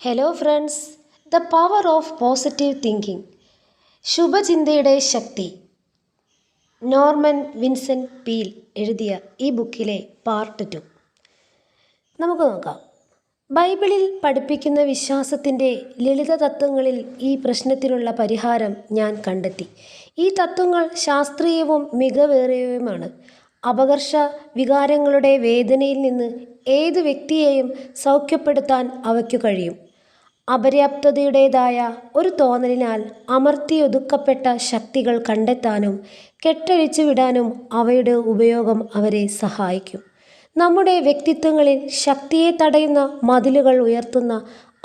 Hello friends the power of positive thinking ശുഭചിന്തയുടെ ശക്തി. Norman Vincent Peale എഴുതിയ ഈ ബുക്കിലെ പാർട്ട് ടു. നമുക്ക് നോക്കാം. ബൈബിളിൽ പഠിപ്പിക്കുന്ന വിശ്വാസത്തിന്റെ ലളിത തത്വങ്ങളിൽ ഈ പ്രശ്നത്തിനുള്ള പരിഹാരം ഞാൻ കണ്ടെത്തി. ഈ തത്വങ്ങൾ ശാസ്ത്രീയവും മികവേറിയവുമാണ് അപകർഷ വികാരങ്ങളുടെ വേദനയിൽ നിന്ന് ഏത് വ്യക്തിയെയും സൗഖ്യപ്പെടുത്താൻ അവയ്ക്കു കഴിയും. അപര്യാപ്തതയുടേതായ ഒരു തോന്നലിനാൽ അമർത്തിയൊതുക്കപ്പെട്ട ശക്തികൾ കണ്ടെത്താനും കെട്ടഴിച്ചു വിടാനും അവയുടെ ഉപയോഗം അവരെ സഹായിക്കും. നമ്മുടെ വ്യക്തിത്വങ്ങളിൽ ശക്തിയെ തടയുന്ന മതിലുകൾ ഉയർത്തുന്ന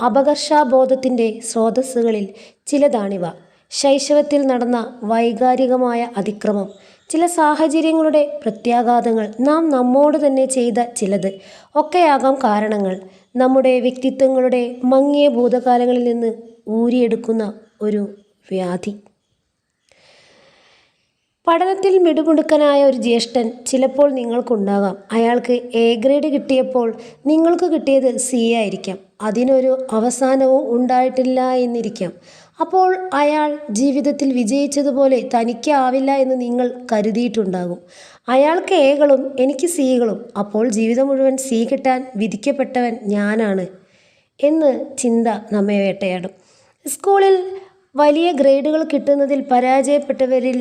അപകർഷാബോധത്തിന്റെ സ്രോതസ്സുകളിൽ ചിലതാണിവ. ശൈശവത്തിൽ നടന്ന വൈകാരികമായ അതിക്രമം ചില സാഹചര്യങ്ങളുടെ പ്രത്യാഘാതങ്ങൾ നാം നമ്മോട് തന്നെ ചെയ്ത ചിലത് ഒക്കെയാകാം കാരണങ്ങൾ. നമ്മുടെ വ്യക്തിത്വങ്ങളുടെ മങ്ങിയ ഭൂതകാലങ്ങളിൽ നിന്ന് ഊരിയെടുക്കുന്ന ഒരു വ്യാധി. പഠനത്തിൽ മിടുമിടുക്കനായ ഒരു ജ്യേഷ്ഠൻ ചിലപ്പോൾ നിങ്ങൾക്കുണ്ടാകാം. അയാൾക്ക് എ ഗ്രേഡ് കിട്ടിയപ്പോൾ നിങ്ങൾക്ക് കിട്ടിയത് സി ആയിരിക്കാം. അതിനൊരു അവസാനവും ഉണ്ടായിട്ടില്ല എന്നിരിക്കാം. അപ്പോൾ അയാൾ ജീവിതത്തിൽ വിജയിച്ചതുപോലെ തനിക്കാവില്ല എന്ന് നിങ്ങൾ കരുതിയിട്ടുണ്ടാകും. അയാൾക്ക് എകളും എനിക്ക് സീകളും. അപ്പോൾ ജീവിതം മുഴുവൻ സി കിട്ടാൻ വിധിക്കപ്പെട്ടവൻ ഞാനാണ് എന്ന് ചിന്ത നമ്മെ വേട്ടയാടും. സ്കൂളിൽ വലിയ ഗ്രേഡുകൾ കിട്ടുന്നതിൽ പരാജയപ്പെട്ടവരിൽ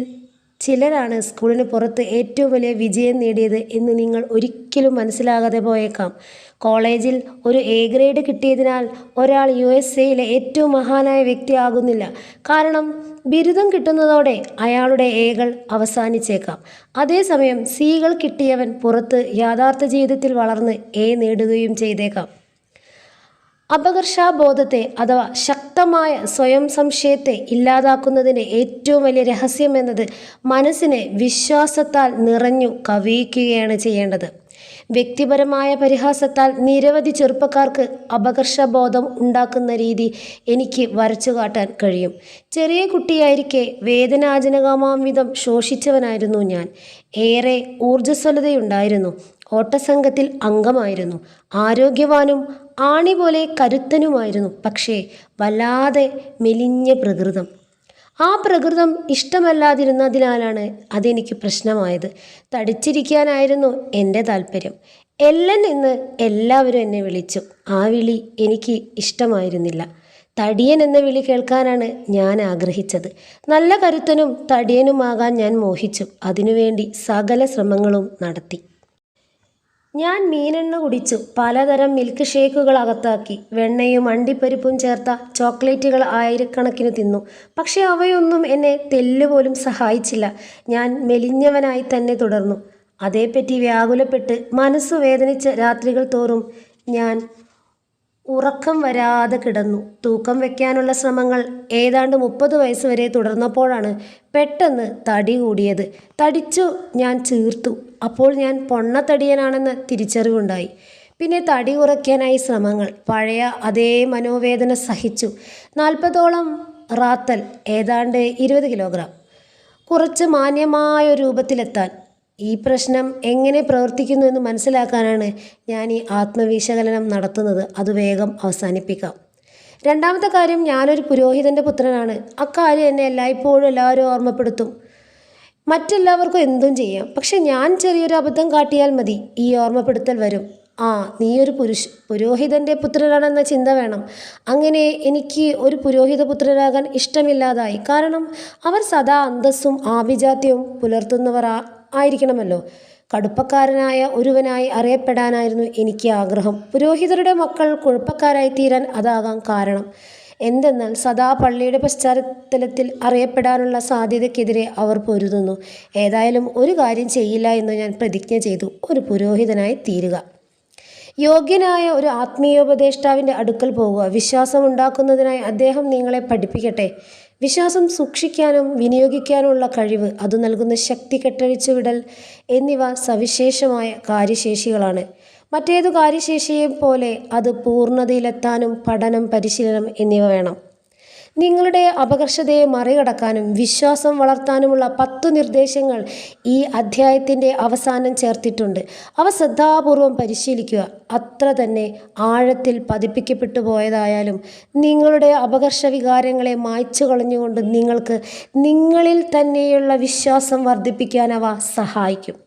ചിലരാണ് സ്കൂളിന് പുറത്ത് ഏറ്റവും വലിയ വിജയം നേടിയത് എന്ന് നിങ്ങൾ ഒരിക്കലും മനസ്സിലാകാതെ പോയേക്കാം. കോളേജിൽ ഒരു എ ഗ്രേഡ് കിട്ടിയതിനാൽ ഒരാൾ യു എസ് എയിലെ ഏറ്റവും മഹാനായ വ്യക്തിയാകുന്നില്ല കാരണം ബിരുദം കിട്ടുന്നതോടെ അയാളുടെ എകൾ അവസാനിച്ചേക്കാം. അതേസമയം സികൾ കിട്ടിയവൻ പുറത്ത് യാഥാർത്ഥ ജീവിതത്തിൽ വളർന്ന് എ നേടുകയും ചെയ്തേക്കാം. അപകർഷാബോധത്തെ അഥവാ ശക്തമായ സ്വയം സംശയത്തെ ഇല്ലാതാക്കുന്നതിന്റെ ഏറ്റവും വലിയ രഹസ്യം എന്നത് മനസ്സിനെ വിശ്വാസത്താൽ നിറഞ്ഞു കവിയിക്കുകയാണ് ചെയ്യേണ്ടത്. വ്യക്തിപരമായ പരിഹാസത്താൽ നിരവധി ചെറുപ്പക്കാർക്ക് അപകർഷബോധം ഉണ്ടാക്കുന്ന രീതി എനിക്ക് വരച്ചു കാട്ടാൻ കഴിയും. ചെറിയ കുട്ടിയായിരിക്കെ വേദനാജനകമാംവിധം ശോഷിച്ചവനായിരുന്നു ഞാൻ. ഏറെ ഊർജസ്വലതയുണ്ടായിരുന്നു. ഓട്ടസംഘത്തിൽ അംഗമായിരുന്നു. ആരോഗ്യവാനും ആണി പോലെ കരുത്തനുമായിരുന്നു. പക്ഷേ വല്ലാതെ മെലിഞ്ഞ പ്രകൃതം. ആ പ്രകൃതം ഇഷ്ടമല്ലാതിരുന്നതിനാലാണ് അതെനിക്ക് പ്രശ്നമായത്. തടിച്ചിരിക്കാനായിരുന്നു എന്റെ താല്പര്യം. എല്ലൻ എന്ന് എല്ലാവരും എന്നെ വിളിച്ചു. ആ വിളി എനിക്ക് ഇഷ്ടമായിരുന്നില്ല. തടിയൻ എന്ന വിളി കേൾക്കാനാണ് ഞാൻ ആഗ്രഹിച്ചത്. നല്ല കരുത്തനും തടിയനുമാകാൻ ഞാൻ മോഹിച്ചു. അതിനുവേണ്ടി സകല ശ്രമങ്ങളും നടത്തി. ഞാൻ മീനെണ്ണ കുടിച്ചു. പലതരം മിൽക്ക് ഷേക്കുകൾ അകത്താക്കി. വെണ്ണയും അണ്ടിപ്പരിപ്പും ചേർത്ത ചോക്ലേറ്റുകൾ ആയിരക്കണക്കിന് തിന്നു. പക്ഷേ അവയൊന്നും എന്നെ തെല്ലുപോലും സഹായിച്ചില്ല. ഞാൻ മെലിഞ്ഞവനായി തന്നെ തുടർന്നു. അതേപ്പറ്റി വ്യാകുലപ്പെട്ട് മനസ്സു വേദനിച്ച രാത്രികൾ തോറും ഞാൻ ഉറക്കം വരാതെ കിടന്നു. തൂക്കം വയ്ക്കാനുള്ള ശ്രമങ്ങൾ ഏതാണ്ട് മുപ്പത് വയസ്സ് വരെ തുടർന്നപ്പോഴാണ് പെട്ടെന്ന് തടി കൂടിയത്. തടിച്ചു ഞാൻ ചീർത്തു. അപ്പോൾ ഞാൻ പൊണ്ണത്തടിയനാണെന്ന് തിരിച്ചറിവുണ്ടായി. പിന്നെ തടി കുറയ്ക്കാനായി ശ്രമങ്ങൾ. പഴയ അതേ മനോവേദന സഹിച്ചു. നാൽപ്പതോളം റാത്തൽ ഏതാണ്ട് ഇരുപത് കിലോഗ്രാം. കുറച്ച് മാന്യമായ രൂപത്തിലെത്താൻ ഈ പ്രശ്നം എങ്ങനെ പ്രവർത്തിക്കുന്നു എന്ന് മനസ്സിലാക്കാനാണ് ഞാൻ ഈ ആത്മവിശകലനം നടത്തുന്നത്. അത് വേഗം അവസാനിപ്പിക്കാം. രണ്ടാമത്തെ കാര്യം ഞാനൊരു പുരോഹിതന്റെ പുത്രനാണ്. അക്കാര്യം എന്നെ എല്ലായ്പ്പോഴും എല്ലാവരും ഓർമ്മപ്പെടുത്തും. മറ്റെല്ലാവർക്കും എന്തും ചെയ്യാം. പക്ഷെ ഞാൻ ചെറിയൊരു അബദ്ധം കാട്ടിയാൽ മതി. ഈ ഓർമ്മപ്പെടുത്തൽ വരും. ആ നീയൊരു പുരുഷ പുരോഹിതന്റെ പുത്രനാണെന്ന ചിന്ത വേണം. അങ്ങനെ എനിക്ക് ഒരു പുരോഹിത പുത്രനാകാൻ ഇഷ്ടമില്ലാതായി. കാരണം അവർ സദാ അന്തസ്സും ആഭിജാത്യവും പുലർത്തുന്നവർ ആയിരിക്കണമല്ലോ. കടുപ്പക്കാരനായ ഒരുവനായി അറിയപ്പെടാനായിരുന്നു എനിക്ക് ആഗ്രഹം. പുരോഹിതരുടെ മക്കൾ കുഴപ്പക്കാരായി തീരാൻ അതാകാം കാരണം. എന്തെന്നാൽ സദാ പള്ളിയുടെ പശ്ചാത്തലത്തിൽ അറിയപ്പെടാനുള്ള സാധ്യതയ്ക്കെതിരെ അവർ പൊരുതുന്നു. ഏതായാലും ഒരു കാര്യം ചെയ്യില്ല എന്ന് ഞാൻ പ്രതിജ്ഞ ചെയ്തു. ഒരു പുരോഹിതനായി തീരുക. യോഗ്യനായ ഒരു ആത്മീയോപദേഷ്ടാവിന്റെ അടുക്കൽ പോകുക. വിശ്വാസമുണ്ടാക്കുന്നതിനായി അദ്ദേഹം നിങ്ങളെ പഠിപ്പിക്കട്ടെ. വിശ്വാസം സൂക്ഷിക്കാനും വിനിയോഗിക്കാനുമുള്ള കഴിവ് അത് നൽകുന്ന ശക്തി കെട്ടഴിച്ചു വിടൽ എന്നിവ സവിശേഷമായ കാര്യശേഷികളാണ്. മറ്റേതു കാര്യശേഷിയെ പോലെ അത് പൂർണതയിലെത്താനും പഠനം പരിശീലനം എന്നിവ വേണം. നിങ്ങളുടെ അപകർഷതയെ മറികടക്കാനും വിശ്വാസം വളർത്താനുമുള്ള പത്തു നിർദ്ദേശങ്ങൾ ഈ അധ്യായത്തിന്റെ അവസാനം ചേർത്തിട്ടുണ്ട്. അവ ശ്രദ്ധാപൂർവം പരിശീലിക്കുക. അത്ര തന്നെ ആഴത്തിൽ പതിപ്പിക്കപ്പെട്ടു പോയതായാലും നിങ്ങളുടെ അപകർഷ വികാരങ്ങളെ മായ്ച്ചു കളഞ്ഞുകൊണ്ട് നിങ്ങൾക്ക് നിങ്ങളിൽ തന്നെയുള്ള വിശ്വാസം വർദ്ധിപ്പിക്കാൻ അവ സഹായിക്കും.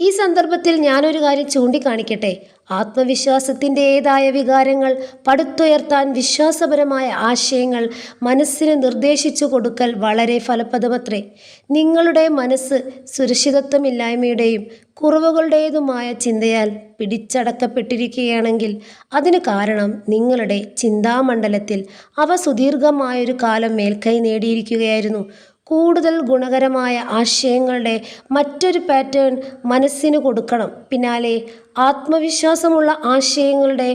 ഈ സന്ദർഭത്തിൽ ഞാനൊരു കാര്യം ചൂണ്ടിക്കാണിക്കട്ടെ. ആത്മവിശ്വാസത്തിന്റെതായ വികാരങ്ങൾ പടുത്തുയർത്താൻ വിശ്വാസപരമായ ആശയങ്ങൾ മനസ്സിന് നിർദ്ദേശിച്ചു കൊടുക്കൽ വളരെ ഫലപ്രദമത്രേ. നിങ്ങളുടെ മനസ്സ് സുരക്ഷിതത്വമില്ലായ്മയുടെയും കുറവുകളുടേതുമായ ചിന്തയാൽ പിടിച്ചടക്കപ്പെട്ടിരിക്കുകയാണെങ്കിൽ അതിന് കാരണം നിങ്ങളുടെ ചിന്താമണ്ഡലത്തിൽ അവ സുദീർഘമായൊരു കാലം മേൽക്കൈ നേടിയിരിക്കുകയായിരുന്നു. കൂടുതൽ ഗുണകരമായ ആശയങ്ങളുടെ മറ്റൊരു പാറ്റേൺ മനസ്സിന് കൊടുക്കണം. പിന്നാലെ ആത്മവിശ്വാസമുള്ള ആശയങ്ങളുടെ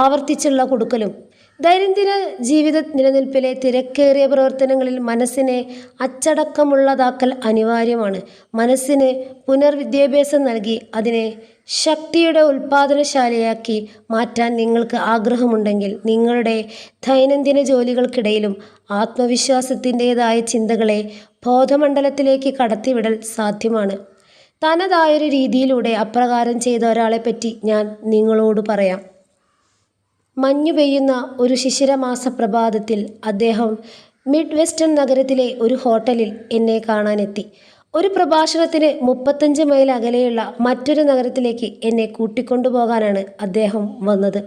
ആവർത്തിച്ചുള്ള കൊടുക്കലും. ദൈനംദിന ജീവിത നിലനിൽപ്പിലെ തിരക്കേറിയ പ്രവർത്തനങ്ങളിൽ മനസ്സിനെ അച്ചടക്കമുള്ളതാക്കൽ അനിവാര്യമാണ്. മനസ്സിന് പുനർവിദ്യാഭ്യാസം നൽകി അതിനെ ശക്തിയുടെ ഉൽപാദനശാലയാക്കി മാറ്റാൻ നിങ്ങൾക്ക് ആഗ്രഹമുണ്ടെങ്കിൽ നിങ്ങളുടെ ദൈനംദിന ജോലികൾക്കിടയിലും ആത്മവിശ്വാസത്തിന്റെതായ ചിന്തകളെ ബോധമണ്ഡലത്തിലേക്ക് കടത്തിവിടൽ സാധ്യമാണ്. തനതായൊരു രീതിയിലൂടെ അപ്രകാരം ചെയ്ത ഒരാളെപ്പറ്റി ഞാൻ നിങ്ങളോട് പറയാം. മഞ്ഞു പെയ്യുന്ന ഒരു ശിശിരമാസ പ്രഭാതത്തിൽ അദ്ദേഹം മിഡ് വെസ്റ്റേൺ നഗരത്തിലെ ഒരു ഹോട്ടലിൽ എന്നെ കാണാനെത്തി. ഒരു പ്രഭാഷണത്തിന് മുപ്പത്തഞ്ച് മൈൽ അകലെയുള്ള മറ്റൊരു നഗരത്തിലേക്ക് എന്നെ കൂട്ടിക്കൊണ്ടുപോകാനാണ് അദ്ദേഹം വന്നത്.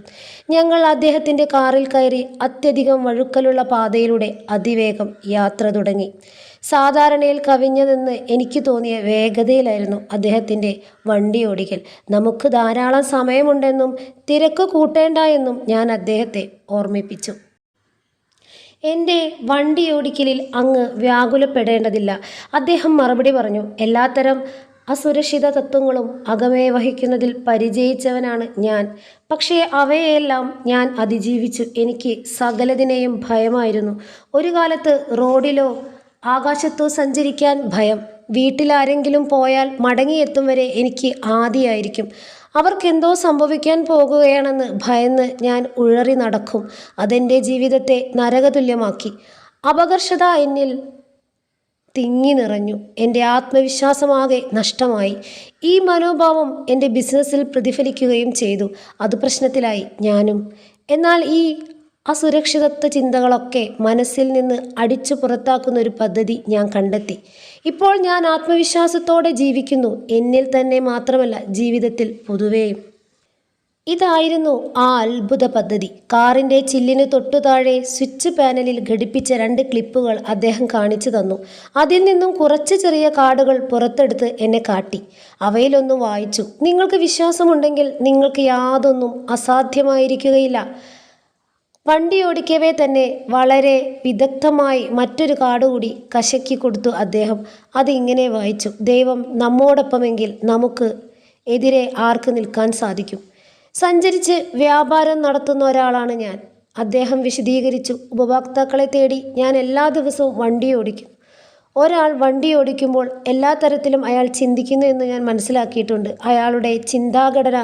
ഞങ്ങൾ അദ്ദേഹത്തിന്റെ കാറിൽ കയറി അത്യധികം വഴുക്കലുള്ള പാതയിലൂടെ അതിവേഗം യാത്ര തുടങ്ങി. സാധാരണയിൽ കവിഞ്ഞതെന്ന് എനിക്ക് തോന്നിയ വേഗതയിലായിരുന്നു അദ്ദേഹത്തിന്റെ വണ്ടി ഓടിക്കൽ നമുക്ക് ധാരാളം സമയമുണ്ടെന്നും തിരക്ക് കൂട്ടേണ്ട എന്നും ഞാൻ അദ്ദേഹത്തെ ഓർമ്മിപ്പിച്ചു. എന്റെ വണ്ടി ഓടിക്കലിൽ അങ്ങ് വ്യാകുലപ്പെടേണ്ടതില്ല. അദ്ദേഹം മറുപടി പറഞ്ഞു എല്ലാത്തരം അസുരക്ഷിത തത്വങ്ങളും അകമേ വഹിക്കുന്നതിൽ പരിചയിച്ചവനാണ് ഞാൻ. പക്ഷേ അവയെല്ലാം ഞാൻ അതിജീവിച്ചു. എനിക്ക് സകലതിനെയും ഭയമായിരുന്നു. ഒരു കാലത്ത് റോഡിലോ ആകാശത്തോ സഞ്ചരിക്കാൻ ഭയം. വീട്ടിലാരെങ്കിലും പോയാൽ മടങ്ങിയെത്തും വരെ എനിക്ക് ആദിയായിരിക്കും. അവർക്കെന്തോ സംഭവിക്കാൻ പോകുകയാണെന്ന് ഭയന്ന് ഞാൻ ഉഴറി നടക്കും. അതെന്റെ ജീവിതത്തെ നരകതുല്യമാക്കി. അപകർഷത എന്നിൽ തിങ്ങി നിറഞ്ഞു. എന്റെ ആത്മവിശ്വാസമാകെ നഷ്ടമായി. ഈ മനോഭാവം എന്റെ ബിസിനസ്സിൽ പ്രതിഫലിക്കുകയും ചെയ്തു. അത് പ്രശ്നത്തിലായി ഞാനും. എന്നാൽ ഈ അസുരക്ഷിതത്വ ചിന്തകളൊക്കെ മനസ്സിൽ നിന്ന് അടിച്ചു പുറത്താക്കുന്ന ഒരു പദ്ധതി ഞാൻ കണ്ടെത്തി. ഇപ്പോൾ ഞാൻ ആത്മവിശ്വാസത്തോടെ ജീവിക്കുന്നു. എന്നിൽ തന്നെ മാത്രമല്ല ജീവിതത്തിൽ പൊതുവേയും. ഇതായിരുന്നു ആ അത്ഭുത പദ്ധതി. കാറിന്റെ ചില്ലിന് തൊട്ടു താഴെ സ്വിച്ച് പാനലിൽ ഘടിപ്പിച്ച രണ്ട് ക്ലിപ്പുകൾ അദ്ദേഹം കാണിച്ചു തന്നു. അതിൽ നിന്നും കുറച്ച് ചെറിയ കാർഡുകൾ പുറത്തെടുത്ത് എന്നെ കാട്ടി. അവയിലൊന്ന് വായിച്ചു. നിങ്ങൾക്ക് വിശ്വാസമുണ്ടെങ്കിൽ നിങ്ങൾക്ക് യാതൊന്നും അസാധ്യമായിരിക്കുകയില്ല. വണ്ടി ഓടിക്കവേ തന്നെ വളരെ വിദഗ്ധമായി മറ്റൊരു കാർഡ് കൂടി കശക്കി കൊടുത്തു അദ്ദേഹം. അത് ഇങ്ങനെ വായിച്ചു. ദൈവം നമ്മോടൊപ്പമെങ്കിൽ നമുക്ക് എതിരെ ആർക്ക് നിൽക്കാൻ സാധിക്കും? സഞ്ചരിച്ച് വ്യാപാരം നടത്തുന്ന ഒരാളാണ് ഞാൻ. അദ്ദേഹം വിശദീകരിച്ചു. ഉപഭോക്താക്കളെ തേടി ഞാൻ എല്ലാ ദിവസവും വണ്ടി ഓടിക്കും. ഒരാൾ വണ്ടി ഓടിക്കുമ്പോൾ എല്ലാ തരത്തിലും അയാൾ ചിന്തിക്കുന്നു എന്ന് ഞാൻ മനസ്സിലാക്കിയിട്ടുണ്ട്. അയാളുടെ ചിന്താഘടന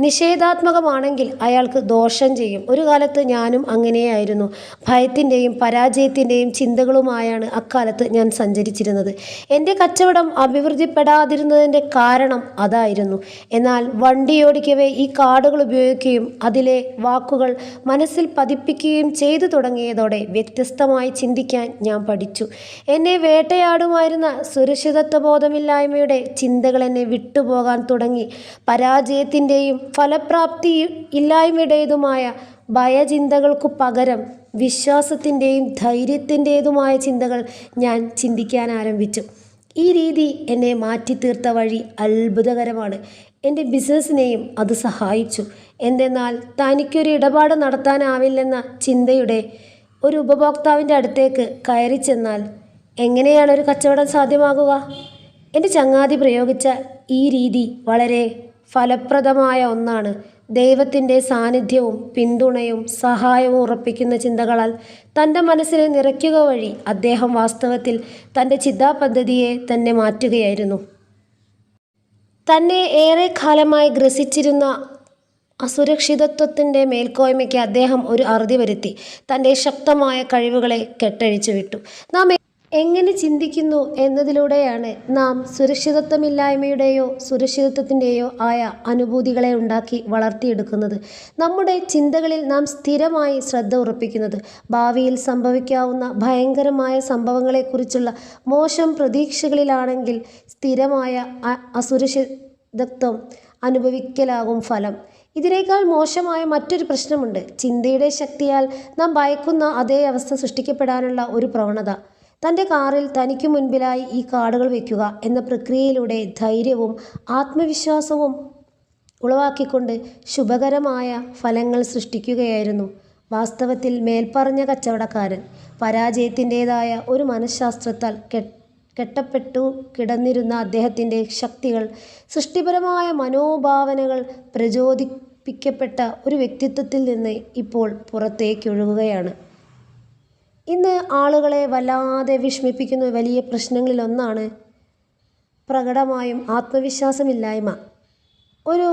നിഷേധാത്മകമാണെങ്കിൽ അയാൾക്ക് ദോഷം ചെയ്യും. ഒരു കാലത്ത് ഞാനും അങ്ങനെയായിരുന്നു. ഭയത്തിന്റെയും പരാജയത്തിന്റെയും ചിന്തകളുമായാണ് അക്കാലത്ത് ഞാൻ സഞ്ചരിച്ചിരുന്നത്. എന്റെ കച്ചവടം അഭിവൃദ്ധിപ്പെടാതിരുന്നതിന്റെ കാരണം അതായിരുന്നു. എന്നാൽ വണ്ടി ഓടിക്കവേ ഈ കാർഡുകൾ ഉപയോഗിക്കുകയും അതിലെ വാക്കുകൾ മനസ്സിൽ പതിപ്പിക്കുകയും ചെയ്തു തുടങ്ങിയതോടെ വ്യത്യസ്തമായി ചിന്തിക്കാൻ ഞാൻ പഠിച്ചു. എന്നെ വേട്ടയാടുമായിരുന്ന സുരക്ഷിതത്വബോധമില്ലായ്മയുടെ ചിന്തകൾ എന്നെ വിട്ടുപോകാൻ തുടങ്ങി. പരാജയത്തിന്റെയും ഫലപ്രാപ്തി ഇല്ലായ്മയുടേതുമായ ഭയചിന്തകൾക്കു പകരം വിശ്വാസത്തിന്റെയും ധൈര്യത്തിന്റേതുമായ ചിന്തകൾ ഞാൻ ചിന്തിക്കാൻ ആരംഭിച്ചു. ഈ രീതി എന്നെ മാറ്റിത്തീർത്ത വഴി അത്ഭുതകരമാണ്. എന്റെ ബിസിനസ്സിനെയും അത് സഹായിച്ചു. എന്തെന്നാൽ തനിക്കൊരു ഇടപാട് നടത്താനാവില്ലെന്ന ചിന്തയുടെ ഒരു ഉപഭോക്താവിന്റെ അടുത്തേക്ക് കയറി ചെന്നാൽ എങ്ങനെയാണ് ഒരു കച്ചവടം സാധ്യമാകുക? എന്റെ ചങ്ങാതി പ്രയോഗിച്ച ഈ രീതി വളരെ ഫലപ്രദമായ ഒന്നാണ്. ദൈവത്തിന്റെ സാന്നിധ്യവും പിന്തുണയും സഹായവും ഉറപ്പിക്കുന്ന ചിന്തകളാൽ തന്റെ മനസ്സിനെ നിറയ്ക്കുക വഴി അദ്ദേഹം വാസ്തവത്തിൽ തന്റെ ചിന്താപദ്ധതിയെ തന്നെ മാറ്റുകയായിരുന്നു. തന്നെ ഏറെ കാലമായി ഗ്രസിച്ചിരുന്ന അസുരക്ഷിതത്വത്തിന്റെ മേൽക്കോയ്മയ്ക്ക് അദ്ദേഹം ഒരു അറുതി വരുത്തി. തന്റെ ശക്തമായ കഴിവുകളെ കെട്ടഴിച്ചു വിട്ടു നാം എങ്ങനെ ചിന്തിക്കുന്നു എന്നതിലൂടെയാണ് നാം സുരക്ഷിതത്വമില്ലായ്മയുടെയോ സുരക്ഷിതത്വത്തിന്റെയോ ആയ അനുഭൂതികളെ ഉണ്ടാക്കി വളർത്തിയെടുക്കുന്നത്. നമ്മുടെ ചിന്തകളിൽ നാം സ്ഥിരമായി ശ്രദ്ധ ഉറപ്പിക്കുന്നത്. ഭാവിയിൽ സംഭവിക്കാവുന്ന ഭയങ്കരമായ സംഭവങ്ങളെക്കുറിച്ചുള്ള മോശം പ്രതീക്ഷകളിലാണെങ്കിൽ സ്ഥിരമായ അസുരക്ഷിതത്വം അനുഭവിക്കലാകും ഫലം. ഇതിനേക്കാൾ മോശമായ മറ്റൊരു പ്രശ്നമുണ്ട്. ചിന്തയുടെ ശക്തിയാൽ നാം ഭയക്കുന്ന അതേ അവസ്ഥ സൃഷ്ടിക്കപ്പെടാനുള്ള ഒരു പ്രവണത. തന്റെ കാറിൽ തനിക്ക് മുൻപിലായി ഈ കാർഡുകൾ വയ്ക്കുക എന്ന പ്രക്രിയയിലൂടെ ധൈര്യവും ആത്മവിശ്വാസവും ഉളവാക്കിക്കൊണ്ട് ശുഭകരമായ ഫലങ്ങൾ സൃഷ്ടിക്കുകയായിരുന്നു. വാസ്തവത്തിൽ മേൽപ്പറഞ്ഞ കച്ചവടക്കാരൻ പരാജയത്തിന്റേതായ ഒരു മനഃശാസ്ത്രത്താൽ കെട്ടപ്പെട്ടു കിടന്നിരുന്ന അദ്ദേഹത്തിന്റെ ശക്തികൾ സൃഷ്ടിപരമായ മനോഭാവനകൾ പ്രചോദിപ്പിക്കപ്പെട്ട ഒരു വ്യക്തിത്വത്തിൽ നിന്ന് ഇപ്പോൾ പുറത്തേക്കൊഴുകുകയാണ് ഇന്ന് ആളുകളെ വല്ലാതെ വിഷമിപ്പിക്കുന്ന വലിയ പ്രശ്നങ്ങളിലൊന്നാണ് പ്രകടമായും ആത്മവിശ്വാസമില്ലായ്മ. ഒരു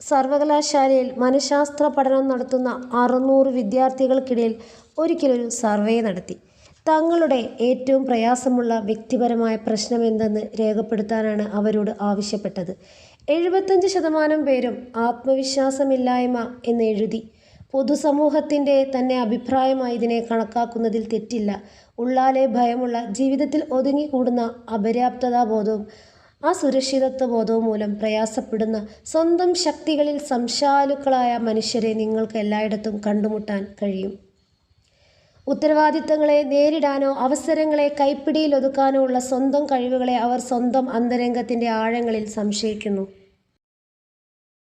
സർവകലാശാലയിൽ മനഃശാസ്ത്ര പഠനം നടത്തുന്ന അറുന്നൂറ് വിദ്യാർത്ഥികൾക്കിടയിൽ ഒരിക്കലൊരു സർവേ നടത്തി. തങ്ങളുടെ ഏറ്റവും പ്രയാസമുള്ള വ്യക്തിപരമായ പ്രശ്നം എന്തെന്ന് രേഖപ്പെടുത്താനാണ് അവരോട് ആവശ്യപ്പെട്ടത്. എഴുപത്തഞ്ച് ശതമാനം പേരും ആത്മവിശ്വാസമില്ലായ്മ എന്ന് എഴുതി. പൊതുസമൂഹത്തിന്റെ തന്നെ അഭിപ്രായമായി ഇതിനെ കണക്കാക്കുന്നതിൽ തെറ്റില്ല. ഉള്ളാലെ ഭയമുള്ള ജീവിതത്തിൽ ഒതുങ്ങിക്കൂടുന്ന അപര്യാപ്തതാബോധവും അസുരക്ഷിതത്വ ബോധവും മൂലം പ്രയാസപ്പെടുന്ന സ്വന്തം ശക്തികളിൽ സംശാലുക്കളായ മനുഷ്യരെ നിങ്ങൾക്ക് എല്ലായിടത്തും കണ്ടുമുട്ടാൻ കഴിയും. ഉത്തരവാദിത്തങ്ങളെ നേരിടാനോ അവസരങ്ങളെ കൈപ്പിടിയിൽ ഒതുക്കാനോ ഉള്ള സ്വന്തം കഴിവുകളെ അവർ സ്വന്തം അന്തരംഗത്തിന്റെ ആഴങ്ങളിൽ സംശയിക്കുന്നു.